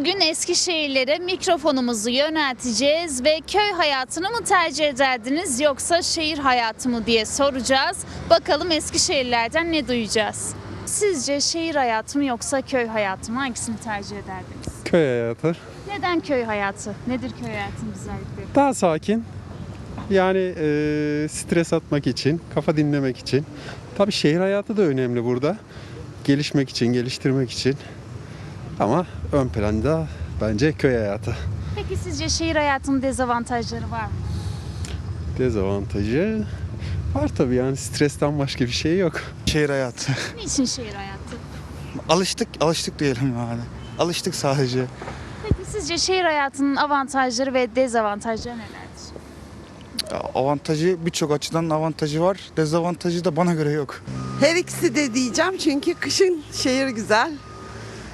Bugün Eskişehirlere mikrofonumuzu yönelteceğiz ve köy hayatını mı tercih ederdiniz yoksa şehir hayatı mı diye soracağız. Bakalım Eskişehirlerden ne duyacağız? Sizce şehir hayatı mı yoksa köy hayatı mı? Hangisini tercih ederdiniz? Köy hayatı. Neden köy hayatı? Nedir köy hayatının güzellikleri? Daha sakin. Yani e, stres atmak için, kafa dinlemek için. Tabii şehir hayatı da önemli burada. Gelişmek için, geliştirmek için. Ama ön planda bence köy hayatı. Peki sizce şehir hayatının dezavantajları var mı? Dezavantajı var tabii yani stresten başka bir şey yok. Şehir hayatı. Niçin şehir hayatı? Alıştık, alıştık diyelim yani. Alıştık sadece. Peki sizce şehir hayatının avantajları ve dezavantajları nelerdir? Avantajı birçok açıdan avantajı var. Dezavantajı da bana göre yok. Her ikisi de diyeceğim çünkü kışın şehir güzel,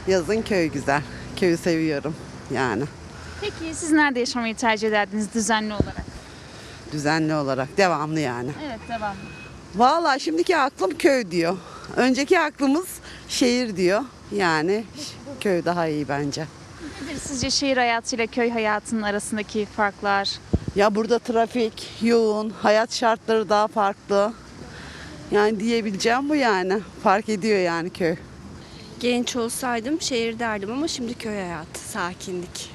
yazın köy güzel. Köyü seviyorum yani Peki siz nerede yaşamayı tercih ederdiniz düzenli olarak? düzenli olarak, devamlı yani. Evet devamlı. Vallahi şimdiki aklım köy diyor. Önceki aklımız şehir diyor. Yani köy daha iyi bence. Nedir sizce şehir hayatıyla köy hayatının arasındaki farklar? Ya burada trafik yoğun, hayat şartları daha farklı. Yani diyebileceğim bu yani. Fark ediyor yani köy. Genç olsaydım şehir derdim ama şimdi köy hayatı, sakinlik.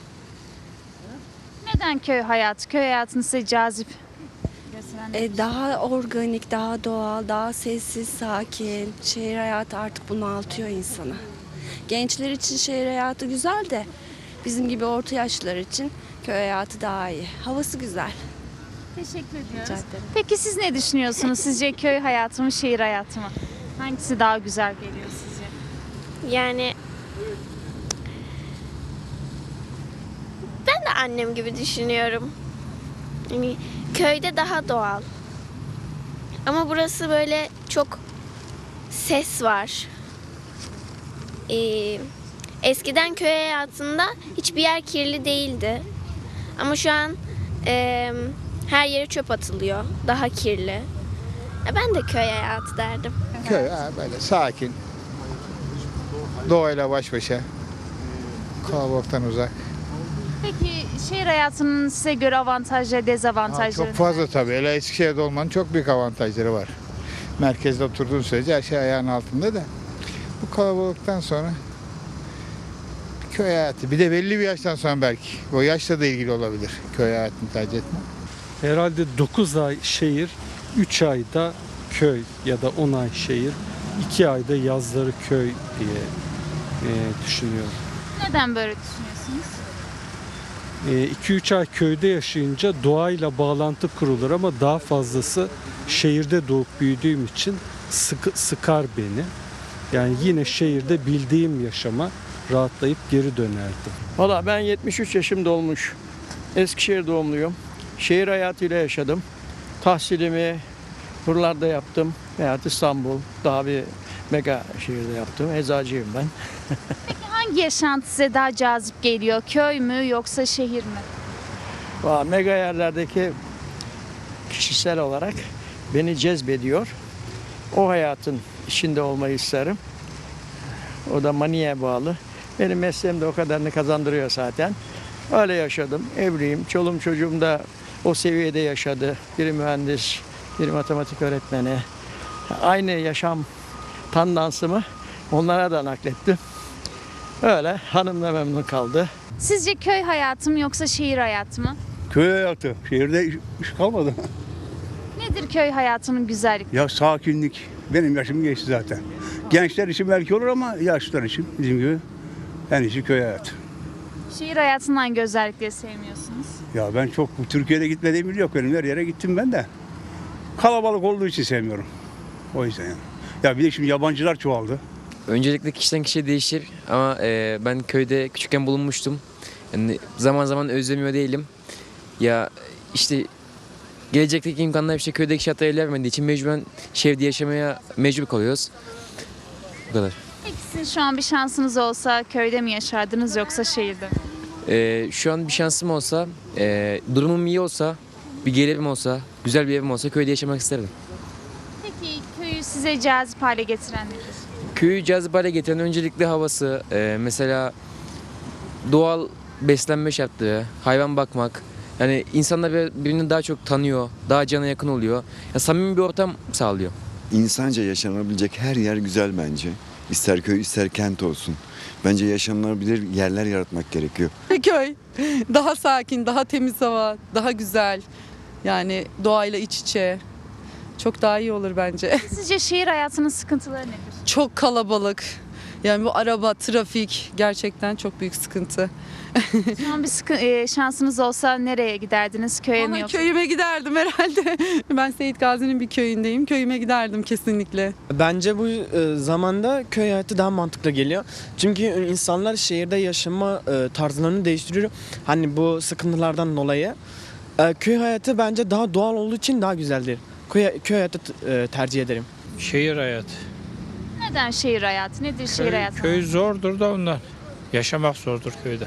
Neden köy hayatı? Köy hayatını size cazip gösteren E, daha organik, daha doğal, daha sessiz, sakin. Şehir hayatı artık bunaltıyor insanı. Gençler için şehir hayatı güzel de bizim gibi orta yaşlılar için köy hayatı daha iyi. Havası güzel. Teşekkür ediyoruz. Ederim. Peki siz ne düşünüyorsunuz? Sizce köy hayatı mı, şehir hayatı mı? Hangisi daha güzel geliyor? Yani ben de annem gibi düşünüyorum. Yani köyde daha doğal. Ama burası böyle çok ses var. Ee, eskiden köy hayatında hiçbir yer kirli değildi. Ama şu an e, her yere çöp atılıyor. Daha kirli. Ben de köy hayatı derdim. Köy ha, böyle sakin. Doğayla baş başa. Kalabalıktan uzak. Peki şehir hayatının size göre avantajları, Ha, dezavantajları? çok fazla tabii. Hele Eskişehir'de olmanın çok büyük avantajları var. Merkezde oturduğun sürece her şey ayağın altında da. Bu kalabalıktan sonra köy hayatı. Bir de belli bir yaştan sonra belki. O yaşla da ilgili olabilir köy hayatını tercih etme. Herhalde 9 ay şehir, 3 ayda köy ya da 10 ay şehir, 2 ayda yazları köy diye e, düşünüyorum. Neden böyle düşünüyorsunuz? 2-3 ay köyde yaşayınca doğayla bağlantı kurulur ama daha fazlası şehirde doğup büyüdüğüm için sıkı, sıkar beni. Yani yine şehirde bildiğim yaşama rahatlayıp geri dönerdim. Valla ben 73 yaşım dolmuş. Eskişehir doğumluyum. Şehir hayatıyla yaşadım. Tahsilimi buralarda yaptım. Veyahut İstanbul, daha bir mega şehirde yaptım. Eczacıyım ben. Peki hangi yaşantı size daha cazip geliyor? Köy mü yoksa şehir mi? Valla mega yerlerdeki kişisel olarak beni cezbediyor. O hayatın içinde olmayı isterim. O da maniye bağlı. Benim mesleğim de o kadarını kazandırıyor zaten. Öyle yaşadım. Evliyim. Çoluğum çocuğum da o seviyede yaşadı. Biri mühendis, biri matematik öğretmeni. Aynı yaşam tandansımı onlara da naklettim. Öyle hanım da memnun kaldı. Sizce köy hayatı mı yoksa şehir hayatı mı? Köy hayatı. Şehirde iş, iş kalmadı. Nedir köy hayatının güzellikleri? Ya sakinlik. Benim yaşım geçti zaten. Gençler için belki olur ama yaşlılar için bizim gibi en iyisi köy hayatı. Şehir hayatının hangi özellikleri sevmiyorsunuz? Ya ben çok Türkiye'de gitmediğim yok benim. Her yere gittim ben de. Kalabalık olduğu için sevmiyorum. O yüzden yani. Ya bir de şimdi yabancılar çoğaldı. Öncelikle kişiden kişiye değişir ama e, ben köyde küçükken bulunmuştum. Yani zaman zaman özlemiyor değilim. Ya işte gelecekteki imkanlar işte köydeki şartlar el vermediği için mecburen şehirde yaşamaya mecbur kalıyoruz. Bu kadar. Peki sizin şu an bir şansınız olsa köyde mi yaşardınız yoksa şehirde mi? E, şu an bir şansım olsa, e, durumum iyi olsa, bir gelirim olsa, güzel bir evim olsa köyde yaşamak isterdim. Köyü size cazip hale getiren nedir? Köyü cazip hale getiren öncelikle havası, e, mesela doğal beslenme şartları, hayvan bakmak. Yani insanlar bir- birbirini daha çok tanıyor, daha cana yakın oluyor. Ya samimi bir ortam sağlıyor. İnsanca yaşanabilecek her yer güzel bence. İster köy ister kent olsun. Bence yaşanılabilir yerler yaratmak gerekiyor. Köy daha sakin, daha temiz hava, daha güzel. Yani doğayla iç içe. Çok daha iyi olur bence. Sizce şehir hayatının sıkıntıları nedir? Çok kalabalık. Yani bu araba, trafik gerçekten çok büyük sıkıntı. Şu an bir sıkı- e, şansınız olsa nereye giderdiniz? Köye mi Ama yoksa? köyüme giderdim herhalde. Ben Seyit Gazi'nin bir köyündeyim. Köyüme giderdim kesinlikle. Bence bu e, zamanda köy hayatı daha mantıklı geliyor. Çünkü insanlar şehirde yaşama e, tarzlarını değiştiriyor. Hani bu sıkıntılardan dolayı. E, köy hayatı bence daha doğal olduğu için daha güzeldir. Köy, köy hayatı e, tercih ederim. Şehir hayatı. Neden şehir hayatı? Nedir şehir hayatı? köy zordur da ondan. Yaşamak zordur köyde.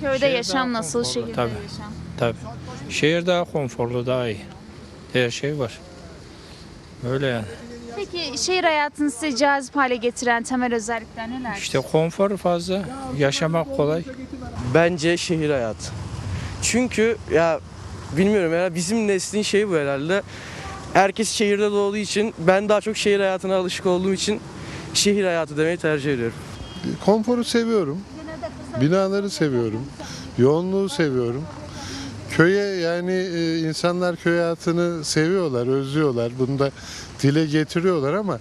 Köyde şehir yaşam nasıl? Şehirde tabii. yaşam. Tabii. Şehir daha konforlu, daha iyi. Her şey var. Öyle yani. Peki şehir hayatını size cazip hale getiren temel özellikler neler? İşte konfor fazla, yaşamak kolay. Bence şehir hayatı. Çünkü ya bilmiyorum ya bizim neslin şeyi bu herhalde. Herkes şehirde doğduğu için ben daha çok şehir hayatına alışık olduğum için şehir hayatı demeyi tercih ediyorum. Konforu seviyorum. Binaları seviyorum. Yoğunluğu seviyorum. Köye yani e, insanlar köy hayatını seviyorlar, özlüyorlar. Bunu da dile getiriyorlar ama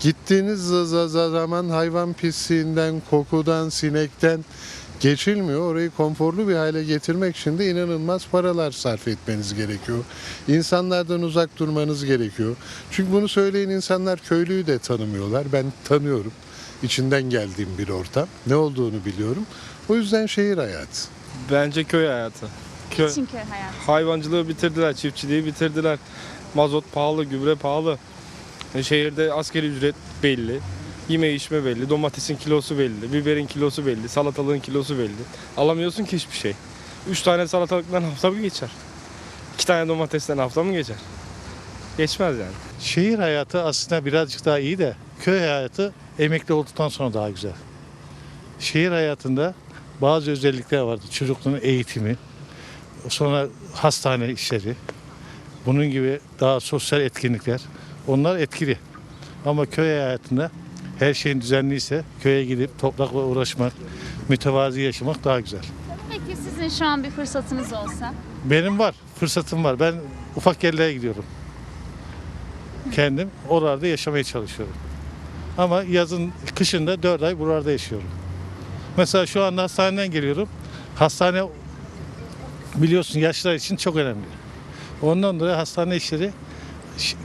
gittiğiniz za- za- za- zaman hayvan pisliğinden, kokudan, sinekten geçilmiyor. Orayı konforlu bir hale getirmek için de inanılmaz paralar sarf etmeniz gerekiyor. İnsanlardan uzak durmanız gerekiyor. Çünkü bunu söyleyen insanlar köylüyü de tanımıyorlar. Ben tanıyorum. İçinden geldiğim bir ortam. Ne olduğunu biliyorum. O yüzden şehir hayatı. Bence köy hayatı. Köy, Niçin köy hayatı? hayvancılığı bitirdiler, çiftçiliği bitirdiler. Mazot pahalı, gübre pahalı. E, Şehirde askeri ücret belli. Yeme içme belli, domatesin kilosu belli, biberin kilosu belli, salatalığın kilosu belli. Alamıyorsun ki hiçbir şey. Üç tane salatalıktan hafta mı geçer? İki tane domatesten hafta mı geçer? Geçmez yani. Şehir hayatı aslında birazcık daha iyi de köy hayatı emekli olduktan sonra daha güzel. Şehir hayatında bazı özellikler vardı. Çocukluğun eğitimi, sonra hastane işleri, bunun gibi daha sosyal etkinlikler. Onlar etkili. Ama köy hayatında her şeyin düzenliyse köye gidip toprakla uğraşmak, mütevazi yaşamak daha güzel. Peki sizin şu an bir fırsatınız olsa? Benim var, fırsatım var. Ben ufak yerlere gidiyorum. Kendim oralarda yaşamaya çalışıyorum. Ama yazın, kışın da 4 ay buralarda yaşıyorum. Mesela şu anda hastaneden geliyorum. Hastane biliyorsun yaşlılar için çok önemli. Ondan dolayı hastane işleri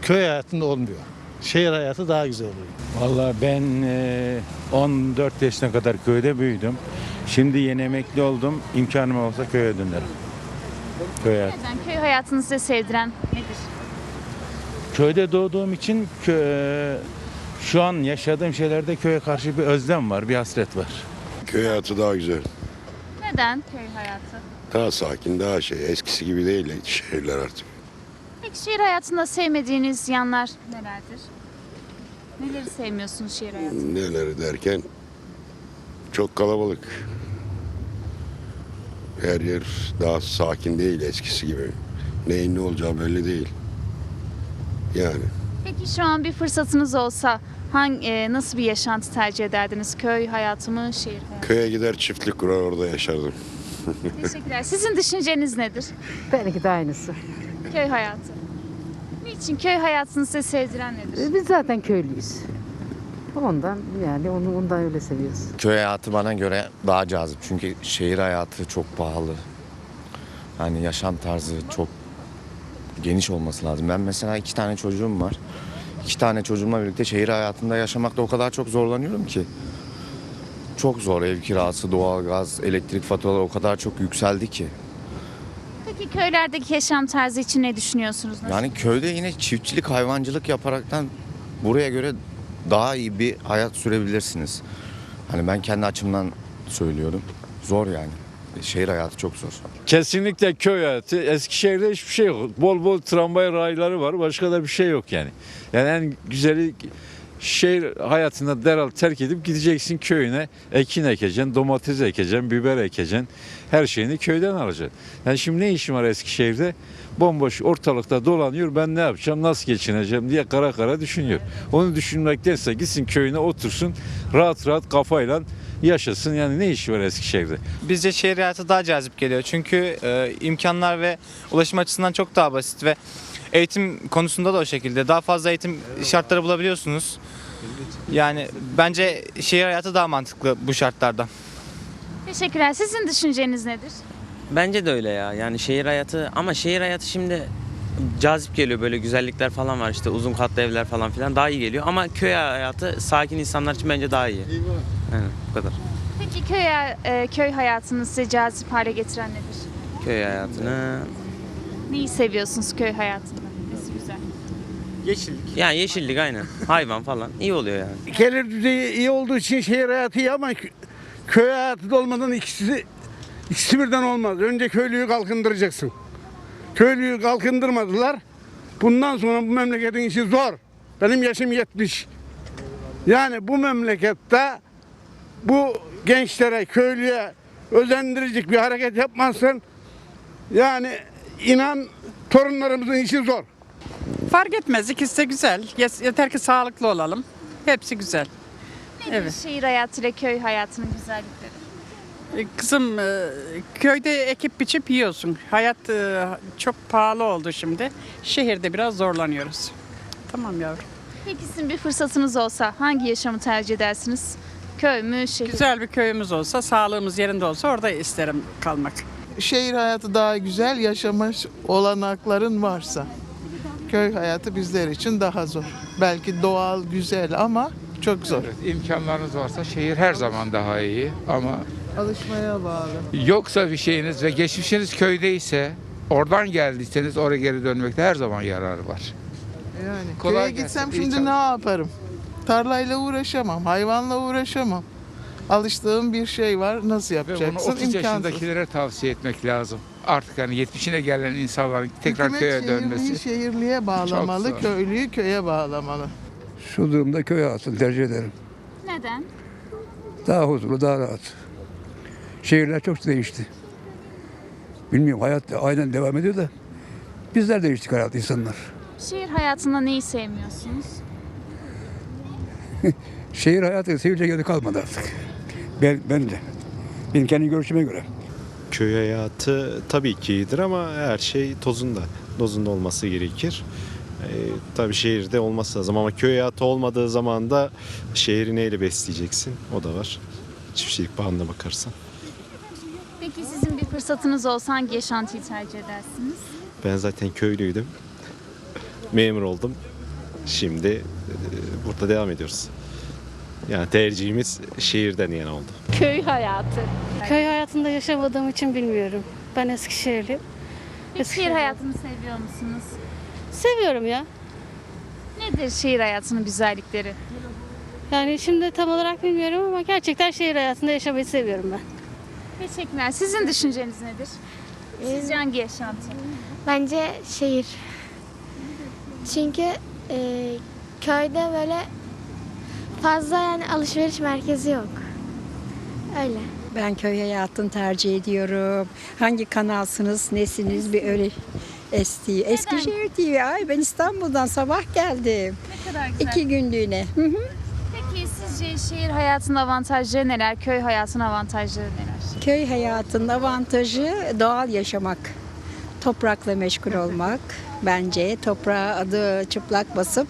köy hayatında olmuyor. Şehir hayatı daha güzel oluyor. Vallahi ben e, 14 yaşına kadar köyde büyüdüm. Şimdi yeni emekli oldum. İmkanım olsa köye dönerim. Köy hayatı. Neden köy hayatını size sevdiren nedir? Köyde doğduğum için kö- şu an yaşadığım şeylerde köye karşı bir özlem var, bir hasret var. Köy hayatı daha güzel. Neden köy hayatı? Daha sakin, daha şey. Eskisi gibi değil şehirler artık. Şehir hayatında sevmediğiniz yanlar nelerdir? Neleri sevmiyorsunuz şehir hayatında? Neler derken çok kalabalık. Her yer daha sakin değil eskisi gibi. Neyin ne olacağı belli değil. Yani Peki şu an bir fırsatınız olsa hangi, e, nasıl bir yaşantı tercih ederdiniz? Köy hayatı mı, şehir hayatı köye gider çiftlik kurar orada yaşardım. Teşekkürler. Sizin düşünceniz nedir? Benimki de aynısı. Köy hayatı. Niçin köy hayatını size sevdiren nedir? Biz zaten köylüyüz. Ondan yani onu ondan öyle seviyoruz. Köy hayatı bana göre daha cazip. Çünkü şehir hayatı çok pahalı. Hani yaşam tarzı çok geniş olması lazım. Ben mesela iki tane çocuğum var. İki tane çocuğumla birlikte şehir hayatında yaşamakta o kadar çok zorlanıyorum ki. Çok zor. Ev kirası, doğalgaz, elektrik faturaları o kadar çok yükseldi ki. Peki köylerdeki yaşam tarzı için ne düşünüyorsunuz? Nasıl? Yani köyde yine çiftçilik, hayvancılık yaparaktan buraya göre daha iyi bir hayat sürebilirsiniz. Hani ben kendi açımdan söylüyorum. Zor yani. Şehir hayatı çok zor. Kesinlikle köy hayatı. Eskişehir'de hiçbir şey yok. Bol bol tramvay rayları var. Başka da bir şey yok yani. Yani en güzeli Şehir hayatında derhal terk edip gideceksin köyüne. Ekin ekeceksin, domates ekeceksin, biber ekeceksin. Her şeyini köyden alacaksın. Yani şimdi ne işim var Eskişehir'de? Bomboş ortalıkta dolanıyor. Ben ne yapacağım, nasıl geçineceğim diye kara kara düşünüyor. Onu düşünmektense gitsin köyüne otursun. Rahat rahat kafayla yaşasın. Yani ne işi var Eskişehir'de? Bizce şehir hayatı daha cazip geliyor. Çünkü e, imkanlar ve ulaşım açısından çok daha basit ve eğitim konusunda da o şekilde. Daha fazla eğitim şartları bulabiliyorsunuz. Yani bence şehir hayatı daha mantıklı bu şartlarda. Teşekkürler. Sizin düşünceniz nedir? Bence de öyle ya. Yani şehir hayatı ama şehir hayatı şimdi cazip geliyor böyle güzellikler falan var işte uzun katlı evler falan filan daha iyi geliyor ama köy hayatı sakin insanlar için bence daha iyi. Aynen bu kadar. Peki köy, e, köy hayatını size cazip hale getiren nedir? Köy hayatını Neyi seviyorsunuz köy hayatında? Yeşillik. Yani yeşillik aynen. Hayvan falan iyi oluyor yani. Gelir düzeyi iyi olduğu için şehir hayatı iyi ama kö- köy hayatı da olmadan ikisi ikisi birden olmaz. Önce köylüyü kalkındıracaksın. Köylüyü kalkındırmadılar. Bundan sonra bu memleketin işi zor. Benim yaşım 70. Yani bu memlekette bu gençlere, köylüye özendirecek bir hareket yapmazsan yani inan torunlarımızın işi zor. Fark etmez ikisi de güzel. Yeter ki sağlıklı olalım. Hepsi güzel. Nedir Evet. şehir hayatı ile köy hayatının güzellikleri? E, Kızım e, köyde ekip biçip yiyorsun. Hayat e, çok pahalı oldu şimdi. Şehirde biraz zorlanıyoruz. Tamam yavrum. Peki sizin bir fırsatınız olsa hangi yaşamı tercih edersiniz? Köy mü, şehir? Güzel bir köyümüz olsa, sağlığımız yerinde olsa orada isterim kalmak. Şehir hayatı daha güzel, yaşama olanakların varsa. Köy hayatı bizler için daha zor. Belki doğal, güzel ama çok zor. İmkanlarınız varsa şehir her zaman daha iyi ama Alışmaya bağlı. yoksa bir şeyiniz ve geçmişiniz köydeyse oradan geldiyseniz oraya geri dönmekte her zaman yararı var. Yani Kolay köye gelsin, gitsem iyi şimdi ne yaparım? Tarlayla uğraşamam, hayvanla uğraşamam. Alıştığım bir şey var, nasıl Ve bunu yapacaksın? 30 İmkansız. yaşındakilere tavsiye etmek lazım. Artık hani 70'ine gelen insanların tekrar Hükümet köye şehirliyi dönmesi. şehirliye bağlamalı, köylüyü köye bağlamalı. Şu durumda köy hayatını tercih ederim. Neden? Daha huzurlu, daha rahat. Şehirler çok değişti. Bilmiyorum hayat aynen devam ediyor da bizler değiştik herhalde insanlar. Şehir hayatında neyi sevmiyorsunuz? Şehir hayatı sevilecek yeri kalmadı artık. Ben, ben de. Benim kendi görüşüme göre. Köy hayatı tabii ki iyidir ama her şey tozunda. Dozunda olması gerekir. Ee, tabii şehirde olması lazım ama köy hayatı olmadığı zaman da şehri neyle besleyeceksin? O da var. Çiftçilik bağına bakarsan. Peki sizin bir fırsatınız olsa hangi yaşantıyı tercih edersiniz? Ben zaten köylüydüm. Memur oldum. Şimdi e, burada devam ediyoruz. Yani tercihimiz şehirden yana oldu. Köy hayatı. Köy hayatında yaşamadığım için bilmiyorum. Ben Eskişehirliyim. Peki şehir hayatını seviyor musunuz? Seviyorum ya. Nedir şehir hayatının güzellikleri? Yani şimdi tam olarak bilmiyorum ama gerçekten şehir hayatında yaşamayı seviyorum ben. Teşekkürler. Sizin düşünceniz nedir? Sizce hangi yaşantı? Bence şehir. Çünkü e, köyde böyle fazla yani alışveriş merkezi yok. Öyle. Ben köy hayatını tercih ediyorum. Hangi kanalsınız, nesiniz bir öyle esti. Eskişehir TV. Ay ben İstanbul'dan sabah geldim. Ne kadar güzel. İki günlüğüne. Hı hı. Peki sizce şehir hayatının avantajları neler? Köy hayatının avantajları neler? Köy hayatının avantajı doğal yaşamak. Toprakla meşgul olmak. Bence toprağa adı çıplak basıp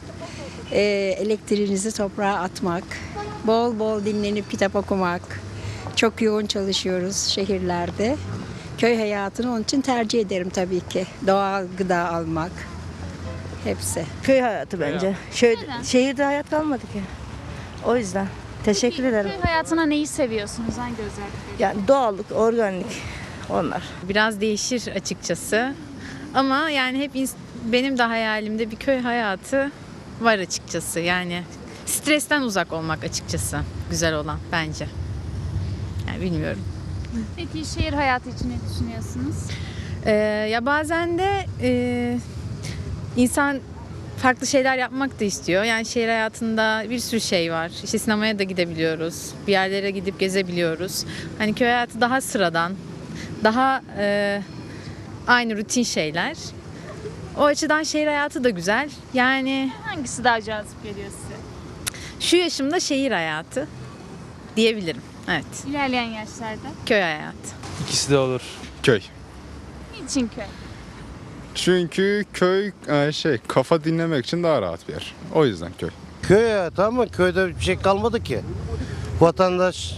e, elektriğinizi toprağa atmak. Bol bol dinlenip kitap okumak. Çok yoğun çalışıyoruz şehirlerde. Köy hayatını onun için tercih ederim tabii ki. Doğal gıda almak. Hepsi. Köy hayatı bence. Şöyle, şehirde hayat kalmadı ki. O yüzden. Teşekkür ederim. Köy hayatına neyi seviyorsunuz? Hangi özellikleri? Yani doğallık, organik onlar. Biraz değişir açıkçası. Ama yani hep benim de hayalimde bir köy hayatı var açıkçası. Yani stresten uzak olmak açıkçası güzel olan bence. Yani bilmiyorum. Peki şehir hayatı için ne düşünüyorsunuz? Ee, ya bazen de e, insan farklı şeyler yapmak da istiyor. Yani şehir hayatında bir sürü şey var. İşte sinemaya da gidebiliyoruz. Bir yerlere gidip gezebiliyoruz. Hani köy hayatı daha sıradan, daha e, aynı rutin şeyler. O açıdan şehir hayatı da güzel. Yani Hangisi daha cazip geliyor size? şu yaşımda şehir hayatı diyebilirim. Evet. İlerleyen yaşlarda. Köy hayatı. İkisi de olur. Köy. Niçin köy? Çünkü köy e, şey kafa dinlemek için daha rahat bir yer. O yüzden köy. Köy hayatı ama köyde bir şey kalmadı ki. Vatandaş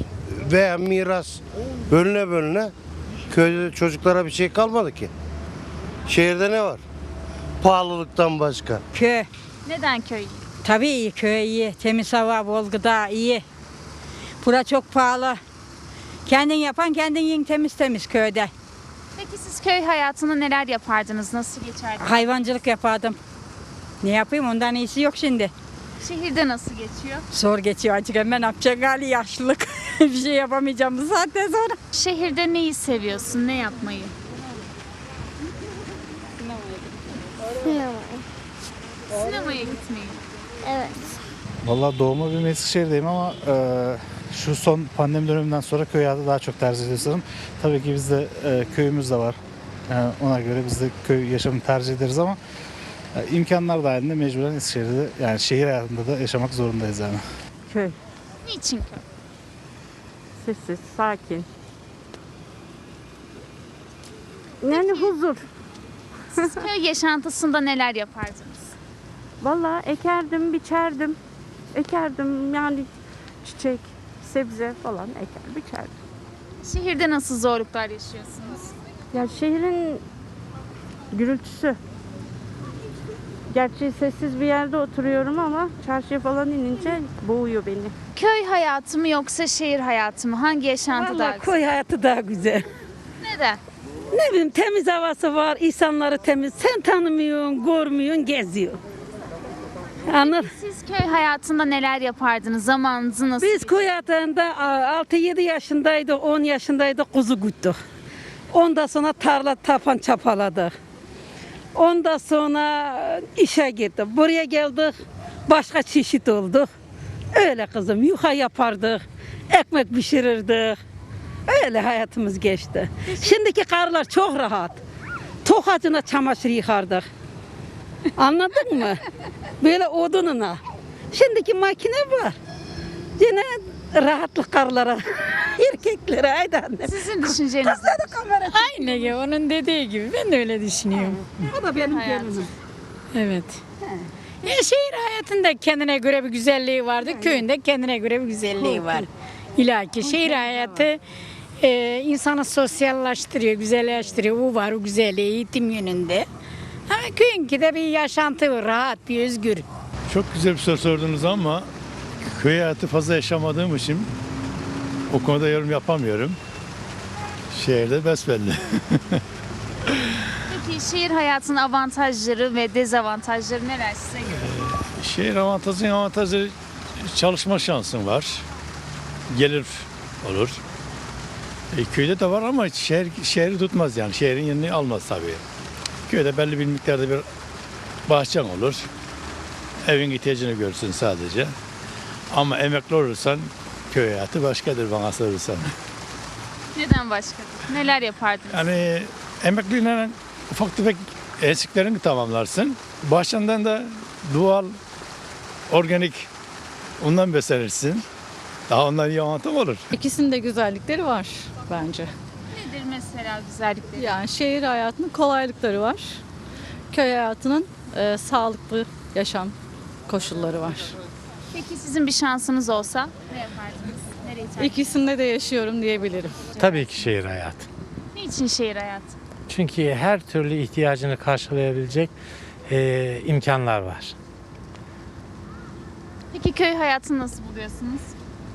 veya miras bölüne bölüne köyde çocuklara bir şey kalmadı ki. Şehirde ne var? Pahalılıktan başka. Köy. Neden köy? Tabii iyi, köy iyi. Temiz hava, bol gıda iyi. Bura çok pahalı. Kendin yapan kendin yiyin temiz temiz köyde. Peki siz köy hayatında neler yapardınız? Nasıl geçerdi? Hayvancılık yapardım. Ne yapayım ondan iyisi yok şimdi. Şehirde nasıl geçiyor? Zor geçiyor acık hemen yapacak hali yaşlılık. bir şey yapamayacağım bu saatten sonra. Şehirde neyi seviyorsun? Ne yapmayı? Sinemaya gitmeyi. Evet. Vallahi doğma büyüme Eskişehir'deyim ama e, şu son pandemi döneminden sonra köy hayatı daha çok tercih ediyorum. Tabii ki bizde e, köyümüz de var. Yani ona göre biz de köy yaşamını tercih ederiz ama e, imkanlar dahilinde mecburen Eskişehir'de yani şehir hayatında da yaşamak zorundayız yani. Köy. Niçin köy? Sessiz, sakin. Yani huzur. Siz köy yaşantısında neler yapardınız? Vallahi ekerdim, biçerdim. Ekerdim yani çiçek, sebze falan eker, biçerdim. Şehirde nasıl zorluklar yaşıyorsunuz? Ya şehrin gürültüsü. Gerçi sessiz bir yerde oturuyorum ama çarşıya falan inince boğuyor beni. Köy hayatı mı yoksa şehir hayatı mı? Hangi yaşantı daha Vallahi güzel? köy hayatı daha güzel. Neden? Ne bileyim temiz havası var, insanları temiz. Sen tanımıyorsun, görmüyorsun, geziyorsun. Anladın? Siz köy hayatında neler yapardınız? Zamanınızı nasıl? Biz köy hayatında 6-7 yaşındaydık, 10 yaşındaydık, kuzu güttük. Ondan sonra tarla tapan çapaladık. Ondan sonra işe gittik. Buraya geldik, başka çeşit olduk. Öyle kızım, yuha yapardık, ekmek pişirirdik. Öyle hayatımız geçti. Şimdiki karılar çok rahat. Tokacına çamaşır yıkardık. Anladın mı? Böyle odununa. Şimdiki makine var. Yine rahatlık karılara, erkeklere. Haydi anne. Sizin düşünceniz ne? Aynı ya onun dediği gibi ben de öyle düşünüyorum. O da benim gelinim. Evet. Ya şehir hayatında kendine göre bir güzelliği vardı. Köyünde kendine göre bir güzelliği var. İlaki şehir hayatı e, insanı sosyallaştırıyor, güzelleştiriyor. O var o güzelliği eğitim yönünde. Ama köyünki de bir yaşantı var, rahat, bir özgür. Çok güzel bir soru sordunuz ama köy hayatı fazla yaşamadığım için o konuda yorum yapamıyorum. Şehirde besbelli. Peki şehir hayatının avantajları ve dezavantajları neler size göre? Şehir avantajı avantajı çalışma şansın var. Gelir olur. E, köyde de var ama şehir, şehri tutmaz yani. Şehrin yerini almaz tabii. Köyde belli bir miktarda bir bahçen olur. Evin ihtiyacını görsün sadece. Ama emekli olursan köy hayatı başkadır bana sorarsan. Neden başkadır? Neler yapardınız? Yani emekliyle ufak tefek eksiklerini tamamlarsın. Bahçenden de doğal, organik ondan beslenirsin. Daha ondan iyi anlatım olur. İkisinin de güzellikleri var bence. Nedir mesela güzellikleri? Yani şehir hayatının kolaylıkları var. Köy hayatının e, sağlıklı yaşam koşulları var. Peki sizin bir şansınız olsa ne yapardınız? Nereye tercih İkisinde de yaşıyorum diyebilirim. Tabii ki şehir hayatı. Niçin şehir hayatı? Çünkü her türlü ihtiyacını karşılayabilecek e, imkanlar var. Peki köy hayatını nasıl buluyorsunuz?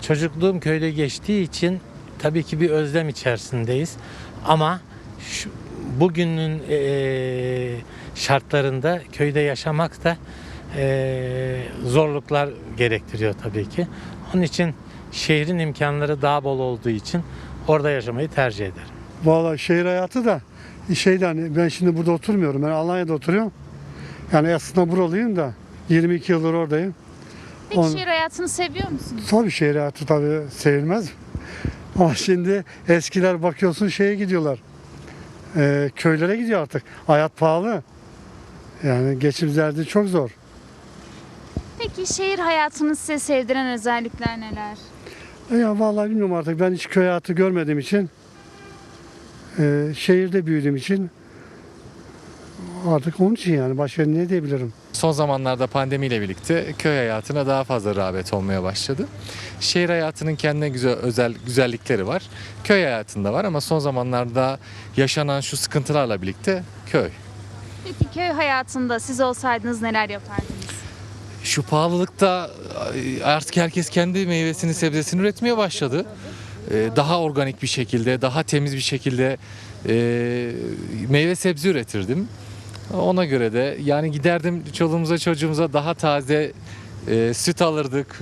Çocukluğum köyde geçtiği için tabii ki bir özlem içerisindeyiz. Ama şu, bugünün e, şartlarında köyde yaşamak da e, zorluklar gerektiriyor tabii ki. Onun için şehrin imkanları daha bol olduğu için orada yaşamayı tercih ederim. Vallahi şehir hayatı da şeyden ben şimdi burada oturmuyorum. Ben Alanya'da oturuyorum. Yani aslında buralıyım da 22 yıldır oradayım. Peki On- şehir hayatını seviyor musunuz? Tabii şehir hayatı tabii sevilmez. Ama şimdi eskiler bakıyorsun şeye gidiyorlar. Ee, köylere gidiyor artık. Hayat pahalı. Yani geçim derdi çok zor. Peki şehir hayatını size sevdiren özellikler neler? E Ya vallahi bilmiyorum artık. Ben hiç köy hayatı görmediğim için e, şehirde büyüdüğüm için artık onun için yani başka ne diyebilirim? Son zamanlarda pandemiyle birlikte köy hayatına daha fazla rağbet olmaya başladı. Şehir hayatının kendine güzel özel güzellikleri var. Köy hayatında var ama son zamanlarda yaşanan şu sıkıntılarla birlikte köy. Peki köy hayatında siz olsaydınız neler yapardınız? Şu pahalılıkta artık herkes kendi meyvesini sebzesini üretmeye başladı. Ee, Daha organik bir şekilde, daha temiz bir şekilde e, meyve sebze üretirdim. Ona göre de yani giderdim çoluğumuza çocuğumuza daha taze e, süt alırdık.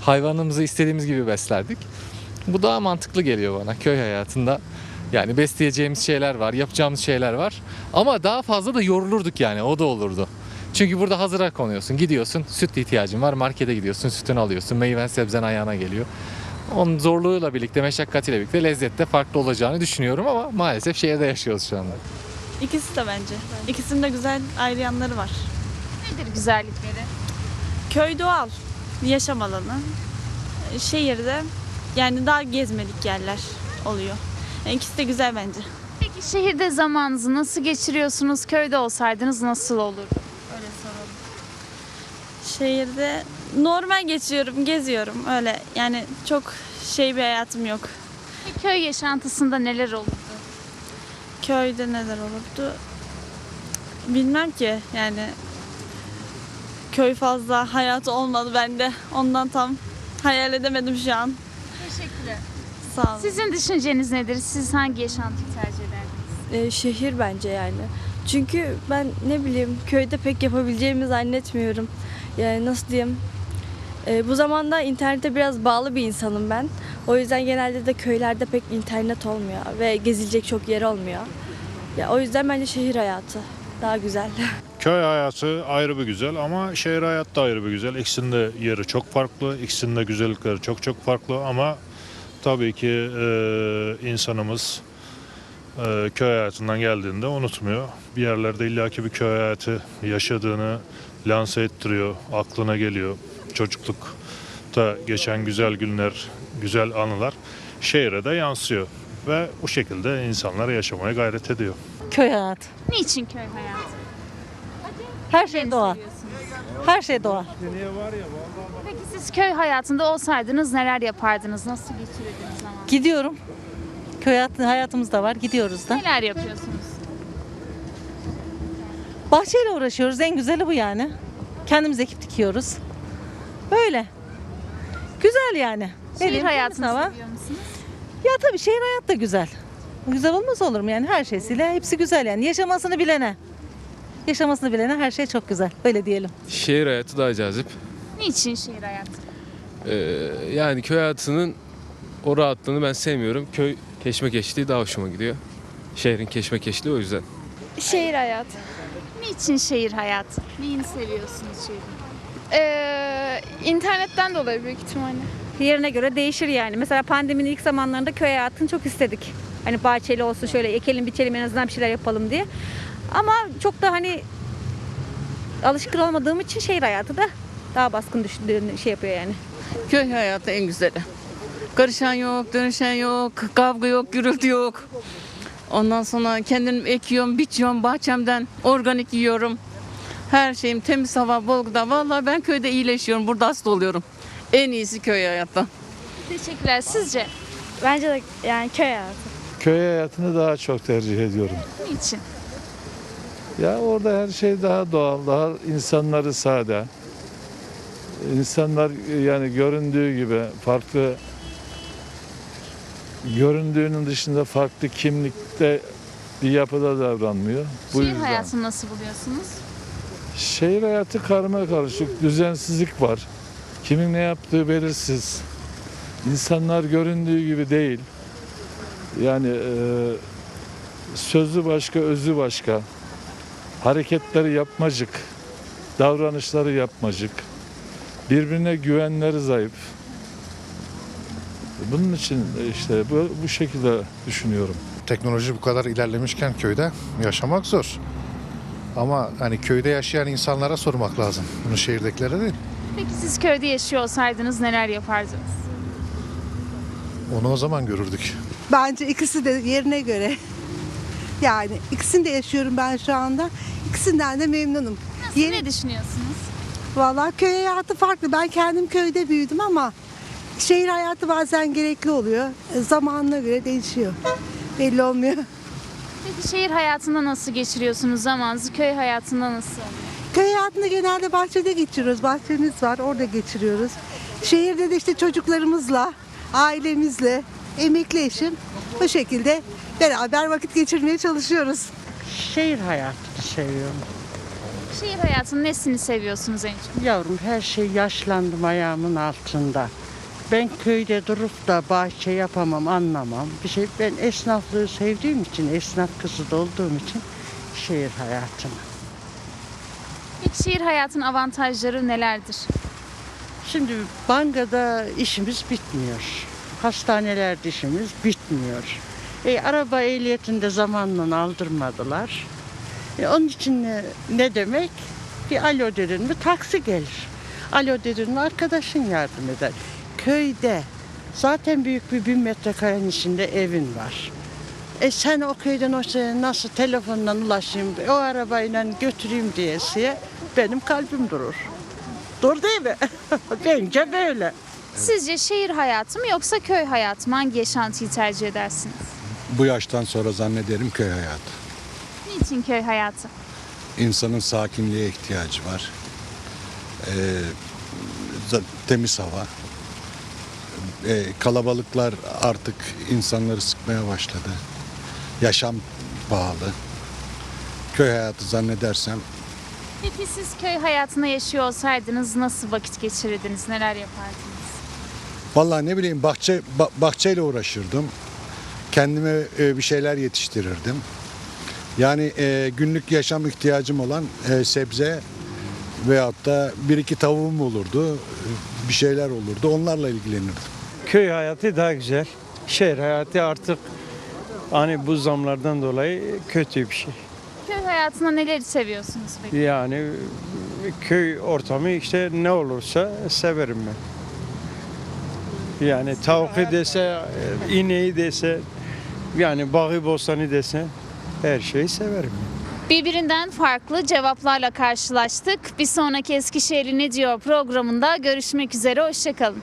Hayvanımızı istediğimiz gibi beslerdik. Bu daha mantıklı geliyor bana köy hayatında. Yani besleyeceğimiz şeyler var, yapacağımız şeyler var. Ama daha fazla da yorulurduk yani o da olurdu. Çünkü burada hazıra konuyorsun. Gidiyorsun süt ihtiyacın var. Markete gidiyorsun sütünü alıyorsun. Meyven sebzen ayağına geliyor. Onun zorluğuyla birlikte, meşakkatiyle birlikte lezzette farklı olacağını düşünüyorum ama maalesef şehirde yaşıyoruz şu anda. İkisi de bence. İkisinin de güzel ayrı yanları var. Nedir güzellikleri? Köy doğal, yaşam alanı. Şehirde yani daha gezmelik yerler oluyor. Yani ikisi de güzel bence. Peki şehirde zamanınızı nasıl geçiriyorsunuz? Köyde olsaydınız nasıl olur? Öyle soralım. Şehirde normal geçiyorum, geziyorum öyle. Yani çok şey bir hayatım yok. Köy yaşantısında neler olurdu? Köyde neler olurdu? Bilmem ki yani. Köy fazla hayatı olmadı bende. Ondan tam hayal edemedim şu an. Teşekkürler. Sağ olun. Sizin düşünceniz nedir? Siz hangi yaşantıyı tercih ederdiniz? Ee, şehir bence yani. Çünkü ben ne bileyim köyde pek yapabileceğimi zannetmiyorum. Yani nasıl diyeyim? Ee, bu zamanda internete biraz bağlı bir insanım ben. O yüzden genelde de köylerde pek internet olmuyor ve gezilecek çok yer olmuyor. Ya o yüzden bence şehir hayatı daha güzel. Köy hayatı ayrı bir güzel ama şehir hayatı da ayrı bir güzel. İkisinin de yeri çok farklı, ikisinin de güzellikleri çok çok farklı ama tabii ki e, insanımız e, köy hayatından geldiğinde unutmuyor. Bir yerlerde illaki bir köy hayatı yaşadığını lanse ettiriyor, aklına geliyor. Çocuklukta geçen güzel günler, güzel anılar şehre de yansıyor ve bu şekilde insanlar yaşamaya gayret ediyor. Köy hayatı. Niçin köy hayatı? Her şey doğa. Her şey doğa. Peki siz köy hayatında olsaydınız neler yapardınız? Nasıl geçirirdiniz zaman? Gidiyorum. Köy hayatı, hayatımız da var. Gidiyoruz da. Neler yapıyorsunuz? Bahçeyle uğraşıyoruz. En güzeli bu yani. Kendimiz ekip dikiyoruz. Böyle. Güzel yani. Şehir diyeyim, hayatını seviyor musunuz? Ya tabii şehir hayat da güzel. Güzel olmaz olur mu yani her şeysiyle hepsi güzel yani yaşamasını bilene. Yaşamasını bilene her şey çok güzel. Öyle diyelim. Şehir hayatı daha cazip. Niçin şehir hayatı? Ee, yani köy hayatının o rahatlığını ben sevmiyorum. Köy keşmekeşliği daha hoşuma gidiyor. Şehrin keşmekeşliği o yüzden. Şehir hayatı. Niçin şehir hayatı? Neyini seviyorsunuz şehrin? Ee, internetten dolayı büyük ihtimalle. Yerine göre değişir yani. Mesela pandeminin ilk zamanlarında köy hayatını çok istedik. Hani bahçeli olsun şöyle ekelim biçelim en azından bir şeyler yapalım diye. Ama çok da hani alışkın olmadığım için şehir hayatı da daha baskın düşündüğünü şey yapıyor yani. Köy hayatı en güzeli. Karışan yok, dönüşen yok, kavga yok, gürültü yok. Ondan sonra kendim ekiyorum, biçiyorum bahçemden, organik yiyorum. Her şeyim temiz hava, bol gıda. Vallahi ben köyde iyileşiyorum, burada hasta oluyorum. En iyisi köy hayatı. Teşekkürler. Sizce? Bence de yani köy hayatı. Köy hayatını daha çok tercih ediyorum. Niçin? Ya orada her şey daha doğal, daha insanları sade. İnsanlar yani göründüğü gibi farklı göründüğünün dışında farklı kimlikte bir yapıda davranmıyor. Bu şehir yüzden. hayatını nasıl buluyorsunuz? Şehir hayatı karma karışık, düzensizlik var. Kimin ne yaptığı belirsiz. İnsanlar göründüğü gibi değil. Yani e, sözü başka, özü başka. Hareketleri yapmacık. davranışları yapmacık, birbirine güvenleri zayıf. Bunun için işte bu, bu şekilde düşünüyorum. Teknoloji bu kadar ilerlemişken köyde yaşamak zor. Ama hani köyde yaşayan insanlara sormak lazım. Bunu şehirdekilere değil. Peki siz köyde yaşıyor olsaydınız neler yapardınız? Onu o zaman görürdük. Bence ikisi de yerine göre. Yani ikisini de yaşıyorum ben şu anda. İkisinden de memnunum. Nasıl, ne düşünüyorsunuz? Vallahi köy hayatı farklı. Ben kendim köyde büyüdüm ama şehir hayatı bazen gerekli oluyor. Zamanına göre değişiyor. Belli olmuyor. Peki şehir hayatında nasıl geçiriyorsunuz zamanınızı? Köy hayatında nasıl? Köy hayatında genelde bahçede geçiriyoruz. Bahçemiz var, orada geçiriyoruz. Şehirde de işte çocuklarımızla, ailemizle, emekli eşim bu şekilde beraber vakit geçirmeye çalışıyoruz. Şehir hayatını seviyorum. Şehir hayatının nesini seviyorsunuz en çok? Yavrum her şey yaşlandım ayağımın altında. Ben köyde durup da bahçe yapamam, anlamam. Bir şey ben esnaflığı sevdiğim için, esnaf kızı da olduğum için şehir hayatını. Peki şehir hayatının avantajları nelerdir? Şimdi bankada işimiz bitmiyor. Hastanelerde işimiz bitmiyor. E, araba ehliyetinde zamanla aldırmadılar. E, onun için ne, ne demek? Bir alo dedin mi taksi gelir. Alo dedin mi arkadaşın yardım eder. Köyde zaten büyük bir bin metrekarenin içinde evin var. E sen o köyden o şeye nasıl telefondan ulaşayım, o arabayla götüreyim diyesiye benim kalbim durur. Dur değil mi? Bence böyle. Sizce şehir hayatı mı yoksa köy hayatı mı? Hangi yaşantıyı tercih edersiniz? Bu yaştan sonra zannederim köy hayatı. Niçin köy hayatı? İnsanın sakinliğe ihtiyacı var. Ee, temiz hava. Ee, kalabalıklar artık insanları sıkmaya başladı. Yaşam pahalı. Köy hayatı zannedersem Peki siz köy hayatında yaşıyor olsaydınız nasıl vakit geçirirdiniz? Neler yapardınız? Vallahi ne bileyim bahçe ba- bahçeyle uğraşırdım. Kendime e, bir şeyler yetiştirirdim. Yani e, günlük yaşam ihtiyacım olan e, sebze veyahut da bir iki tavuğum olurdu. e, Bir şeyler olurdu. Onlarla ilgilenirdim. Köy hayatı daha güzel. Şehir hayatı artık hani bu zamlardan dolayı kötü bir şey. Köy hayatında neleri seviyorsunuz peki? Yani köy ortamı işte ne olursa severim ben. Yani tavuk dese, ineği dese, yani bağı bostanı dese her şeyi severim. Birbirinden farklı cevaplarla karşılaştık. Bir sonraki Eskişehir'i ne diyor programında görüşmek üzere. Hoşçakalın.